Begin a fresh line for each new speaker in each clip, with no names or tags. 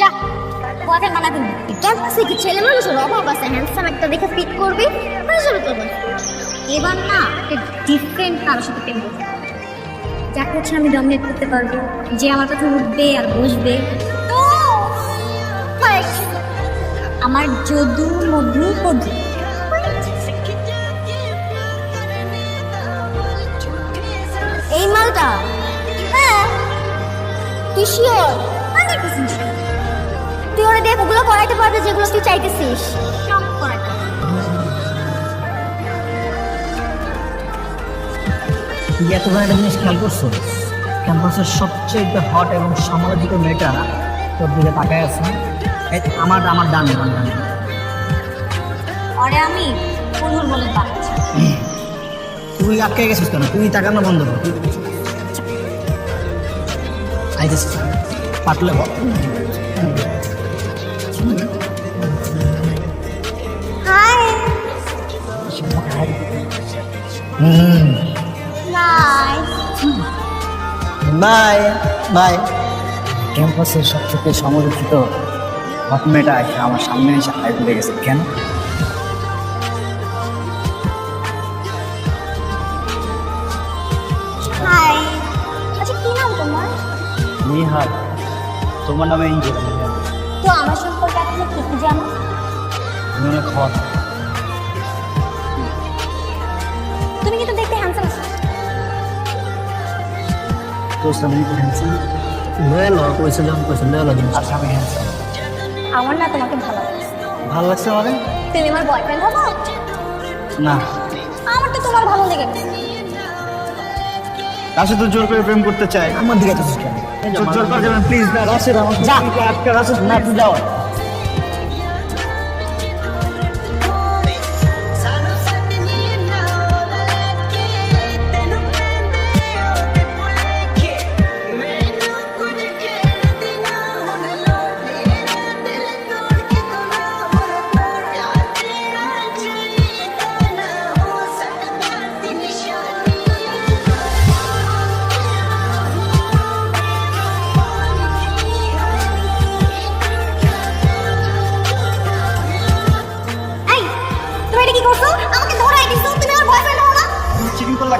যা কি ছেলে মানুষের একটা দেখে তোর এবার না ডিফারেন্ট সাথে আমি ডমিনেট করতে পারব, যে আমার কথা উঠবে আর বসবে। আমার যদু মধু কদু এই মালটা হ্যাঁ তুই শিওর তুই ওরা দেখ ওগুলো করাইতে পারবে যেগুলো তুই চাইতেছিস। সব
তুই এতবার একটা জিনিস খেয়াল করছ? ক্যাম্পাসের সবচেয়ে হট এবং সমালোচিত মেয়েটা তোর দিকে তাকায় আছে। আমার আমার ডানে আমার ডানে।
ওরে আমি ফুলুর বলে বাচ্চা
তুই আটকে গেছিস কেন? তুই তাকানো বন্ধ কর। I just
nice
bye bye ক্যাম্পাসের সবথেকে সমালোচিত হট মেয়েটা এসে আমার সামনে এসে হাই তুলে গেছে। কেন?
আচ্ছা নাম তোমার
নামে ইঞ্জিন।
তো আমার সম্পর্কে আপনি কি কি জানো
তুমি অনেক হট
তুমি কিন্তু দেখতে হ্যান্ডসাম আছো।
তোর সামনে কি হ্যান্ডসাম লয়ে ল কইছে যখন কইছে লয়ে ল আচ্ছা আমি হ্যান্ডসাম
আমার না তোমাকে ভালো লাগছে।
ভালো লাগছে মানে?
তুমি আমার বয়ফ্রেন্ড হব?
না।
আমার তো তোমার ভালো লেগে গেছে
তো জোর করে প্রেম করতে চায়।
আমার দিকে
জোর করে যাবেন প্লিজ না রাশেদ আমার
যা।
আটকে রাশেদ
না তুই যাও।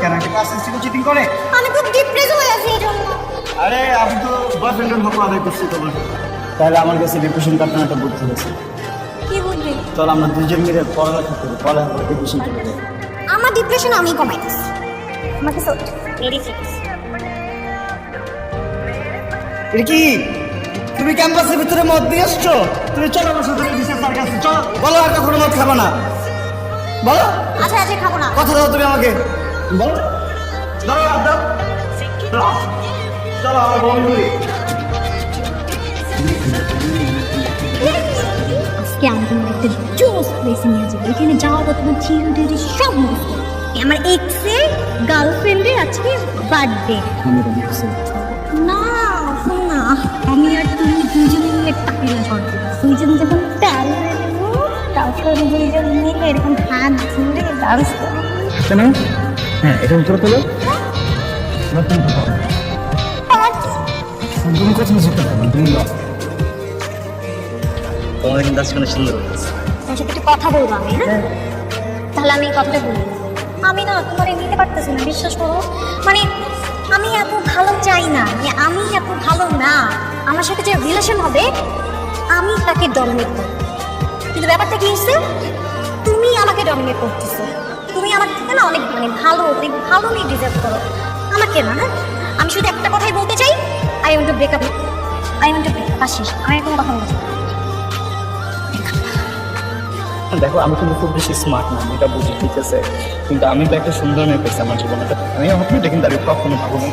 কেন? একটা ক্লাস থেকে চিটিং করে?
আমি খুব ডিপ্রেস হয়ে আছি এই জন্য।
আরে আমি তো বয়ফ্রেন্ডের হক আদায় করছি তোমার। তাহলে আমার কাছে ডিপ্রেশন কাটানো একটা বুদ্ধি হয়েছে
কি বুঝলি
চল আমরা দুজন মিলে পড়ালেখা করি পড়ালেখা করে ডিপ্রেশন চলে যাবে
আমার ডিপ্রেশন আমি কমাইতেছি। আমাকে সো ভেরি সিরিয়াস
এটা কি তুমি ক্যাম্পাসের ভিতরে মদ দিয়ে আসছো? তুমি চলো আমার সাথে বিশেষ তার কাছে চলো। বলো আর কখনো মদ খাবে না। বলো।
আচ্ছা আচ্ছা খাব না।
কথা দাও তুমি আমাকে। বলো। দাও দাও। চলো আমার বন্ধু
আজকে আমি তোমার একটা জোস প্লেসে নিয়ে যাব। এখানে যাওয়ার পর তোমার থিয়েরি টিয়েরি সব মিস আমার এক্সের গার্লফ্রেন্ডের আজকে বার্থডে না শোন না। আমি আর তুমি দুজনে মিলে টাকিলা করব। দুজন যখন প্যাল তারপর দুজন মিলে এরকম হাত ধরে ডান্স করব
হ্যাঁ এটা উত্তর তোলো। তুমি কথা শিখতে পারবে তুমি ল তোমার কিন্তু আজকে অনেক সুন্দর।
তোমার সাথে একটু কথা বলব আমি হ্যাঁ? তাহলে আমি এই কথাটা বলি। আমি না তোমার নিতে পারতেছি না বিশ্বাস করো। মানে আমি এত ভালো চাই না মানে আমি এত ভালো না। আমার সাথে যে রিলেশন হবে আমি তাকে ডমিনেট করব। কিন্তু ব্যাপারটা কি হচ্ছে তুমি আমাকে ডমিনেট করতেছো। আমার থেকে না অনেক মানে ভালো অনেক ভালো মেয়ে ডিজার্ভ করো। আমাকে না হ্যাঁ? আমি শুধু একটা কথাই বলতে চাই। I want to break up I want to break up আসিস আমি কোনো কথা বলতে
দেখো আমি কিন্তু খুব বেশি স্মার্ট না এটা বুঝি ঠিক আছে? কিন্তু আমি তো একটা সুন্দর মেয়ে পেয়েছি আমার জীবনে। আমি আমার এটা কিন্তু আমি কখনো ভাবো না।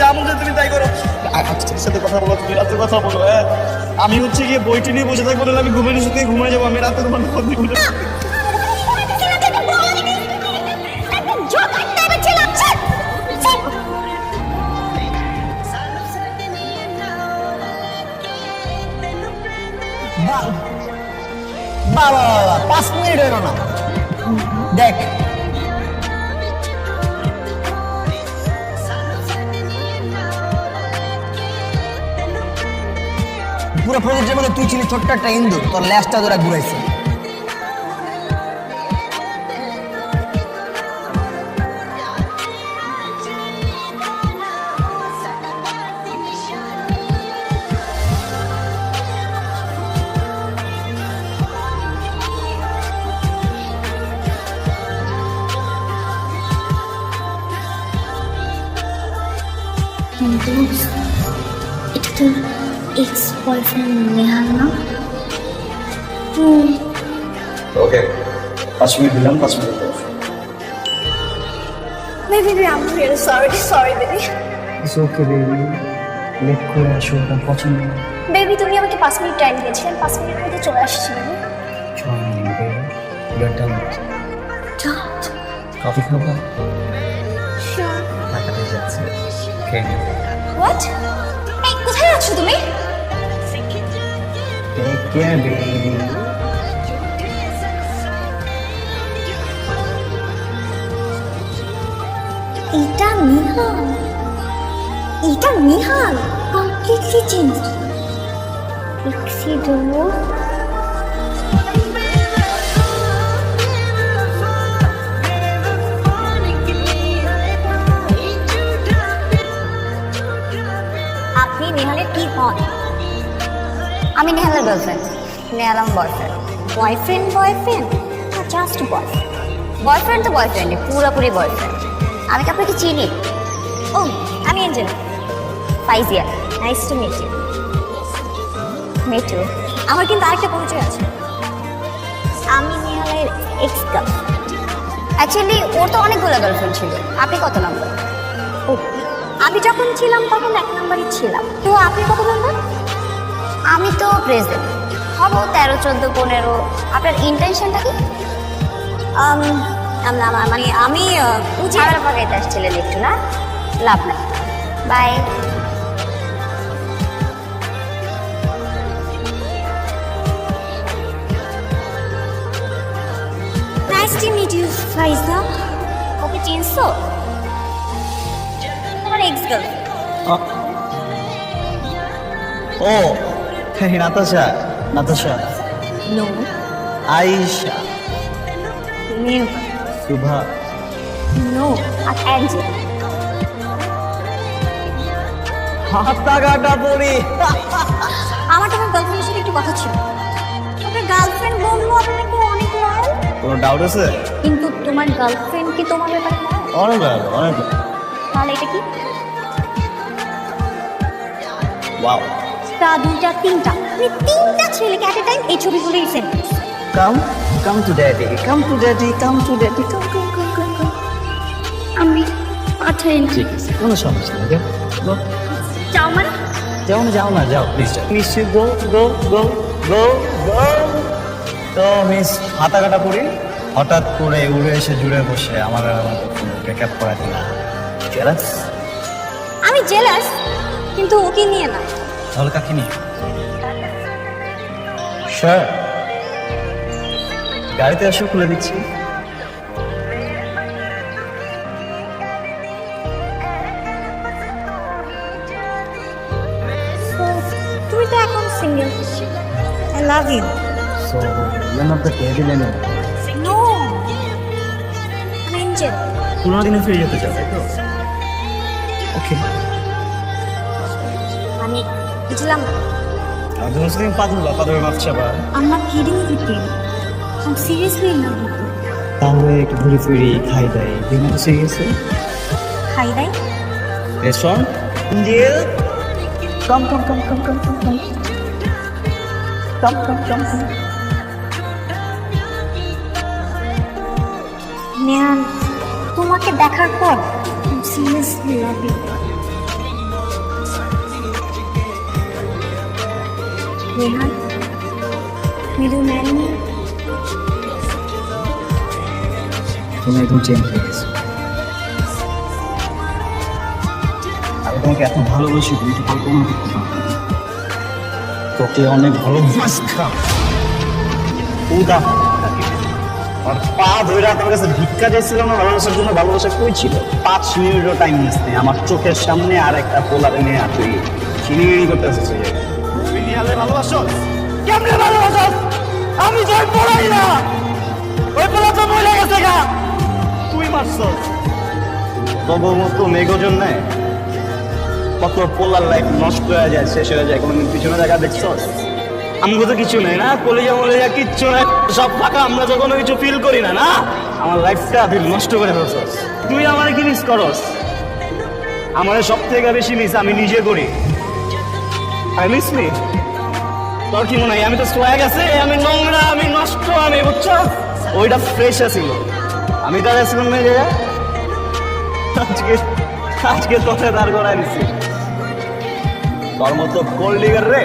যা মনে তুমি তাই করো। আজকের সাথে কথা বলো তুমি রাতে কথা বলো হ্যাঁ? আমি হচ্ছে গিয়ে বইটি নিয়ে বসে থাকব আমি ঘুমের সাথে ঘুমাই যাব আমি রাতে তোমার ফোন
পাঁচ মিনিট হইল না। দেখ। পুরো প্রজেক্টের মধ্যে তুই ছিলি ছোট্ট একটা ইন্দুর তোর ল্যাসটা তোরা ঘুরাইছে।
কিন্তু এটা তোর এক্স বয়ফ্রেন্ড নেহাল না
ওকে পাঁচ মিনিট দিলাম পাঁচ minute.
Baby, baby, I'm really sorry, sorry, baby.
It's okay baby late করে আসো ওটা পছন্দ
বেবি তুমি আমাকে পাঁচ মিনিট টাইম দিয়েছিলে। আমি পাঁচ মিনিটের মধ্যে চলে আসছি.
কফি খাব?
Sure.
টাকাতে যাচ্ছে। খেয়ে
What? এই কোথায় আছো তুমি? এটা নিহাল। এটা নিহাল। কমপ্লিটলি চেঞ্জ এক্সিডো কি হয়? আমি নেহালের girlfriend নেহালাম boyfriend boyfriend boyfriend just boyfriend boyfriend তো বয়ফ্রেন্ড পুরোপুরি বয়ফ্রেন্ড আমি কি আপনাকে চিনি। ও, আমি Angel Faizia nice to meet you meet আমার কিন্তু আরেকটা পরিচয় আছে। আমি নেহালের এক্স গার্লফ্রেন্ড অ্যাকচুয়ালি ওর তো অনেকগুলো গার্লফ্রেন্ড ছিল। আপনি কত নম্বর ও আমি যখন ছিলাম তখন এক নম্বরই ছিলাম। তো আপনি কত নম্বর? আমি তো প্রেজেন্ট হব তেরো চোদ্দ পনেরো। আপনার ইন্টেনশনটা কি? মানে আমি ছাড়ার পাকাইতে আসছিলেন একটু না? লাভ নাই। Bye. Nice to meet you Faiza okay চিনছো? Ex girlfriend
ও হ্যাঁ Natasha Natasha
no
Ayesha
new
Shuva
no আর অ্যাঞ্জেল
হাতা কাটা পড়ি
আমার তোমার গার্লফ্রেন্ডের সাথে একটু কথা ছিল। তোমার গার্লফ্রেন্ড বলল আপনার নাকি অনেক লয়াল
কোনো ডাউট আছে?
কিন্তু তোমার গার্লফ্রেন্ড কি তোমার ব্যাপারে
অনেক ভালো অনেক
তাহলে এটা কি?
ওয়াও
তা দুইটা তিনটা। মানে তিনটা ছেলেকে অ্যাট এ টাইম এই ছবিগুলোই send
come come to daddy come to daddy come to daddy come come come come come
আমি পাঠাই না।
ঠিক আছে কোনো সমস্যা নেই যাও
মানে?
যাও না যাও না যাও প্লিজ যাও। প্লিজ গো গো গো গো গো
তো মিস হাতা কাটা পড়ি। হঠাৎ করে উড়ে এসে জুড়ে বসে আমার আর আমার ব্রেকআপ করা দিল জেলাস
আমি জেলাস কিন্তু ওকে নিয়ে না।
তাহলে কাকে নিয়ে স্যার। গাড়িতে আসো খুলে দিচ্ছি।
তুমি তো এখন single I love you
so
পুরোনো দিনে ফিরে যেতে চাও তাই তো? ওকে
মানে বুঝলাম না।
আর তোমার সাথে আমি
love with you.
তাহলে একটু ঘুরে ফিরি খাই দাই। দিন তো সিরিয়াস
খাই দাই।
রেস্টুরেন্ট
ইন্ডিয়া কাম কাম কাম কাম কাম কাম কাম। কাম কাম কাম কাম।
নেহান তোমাকে দেখার পর seriously love will you marry me?
তোমাকে এত ভালোবাসি, তুমি তো কল্পনা করতে তোকে অনেক উদা আর পা ধরে তোমার কাছে ভিক্ষা চাইছিলাম না ভালোবাসার জন্য ভালোবাসা কই ছিল? পাঁচ মিনিটও টাইম নিচ্ছে আমার চোখের সামনে আর একটা পোলারে নিয়ে আর তুই করতে আসছিস পড়াই না। ওই পোলা তো মরে গেছে গা। তুই মারছস। তবু মতো মেঘজন নেয় কত পোলার লাইফ নষ্ট হয়ে যায়, শেষ হয়ে যায়, কোনোদিন পিছনে দেখা দেখছস? আমগো তো কিছু নেই না, কলেজা মলেজা কিচ্ছু নাই, সব ফাঁকা, আমরা কোনো কিছু ফিল করি না না? আমার লাইফটা তুই নষ্ট করে ফেলছস। তুই আমার কি মিস করস? আমার সব থেকে বেশি মিস আমি নিজে করি। আই মিস মি তোর কি মনে হয়? আমি তো সোয়াগ আছে আমি নোংরা, আমি নষ্ট, আমি বুঝছ? ওইটা ফ্রেশ আছিল আমি তার আসলাম না যে আজকে আজকে তোকে দাঁড় করাই দিছি। তোর মতো কোল্ড রে।